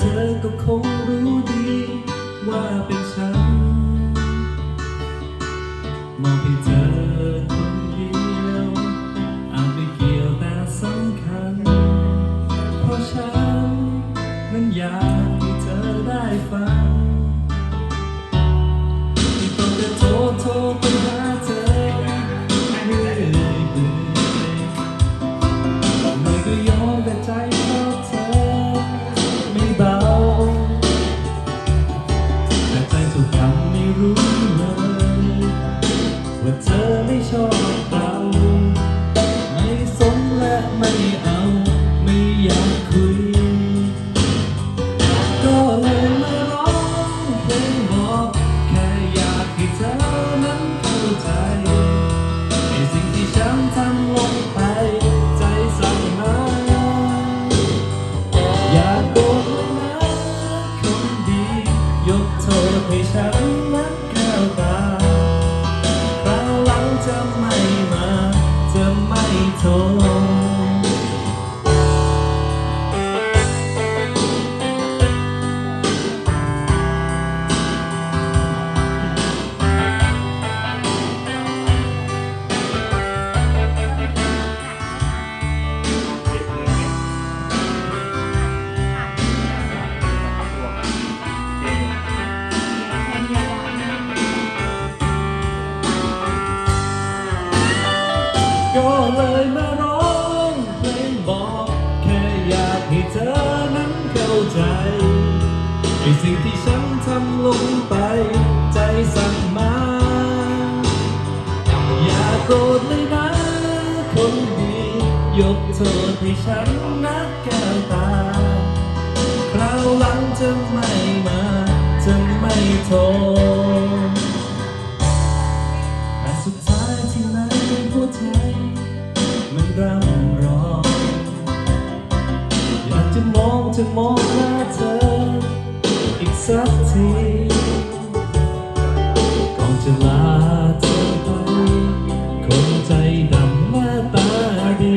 ธอก็คงรู้ดี ว่าเป็นฉัน มองเพียงเธอคนเดียวอาจไม่เกี่ยวแต่สำคัญ เพราะฉัน นั้นอยากให้เธอได้ฟังำ ไเธอนั้นเข้าใจในสิ่งที่ฉันทำลงไป ใจสั่งมา อย่าโกรธเลยนะ คนดียกโทษให้ฉันนักแก้วตาคราวหลังจะไม่มา จะไม่โทษ สักที ก่อนจะลาเธอไป คนใจดำหน้าตาดี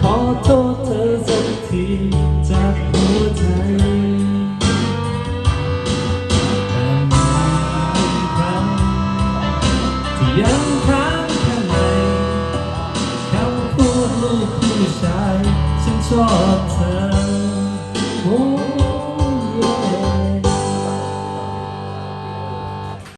ขอโทษเธอสักทีจากหัวใจแต่มีคำที่ยังค้างข้างในคำพูดลูกผู้ชาย ฉันชอบเธอ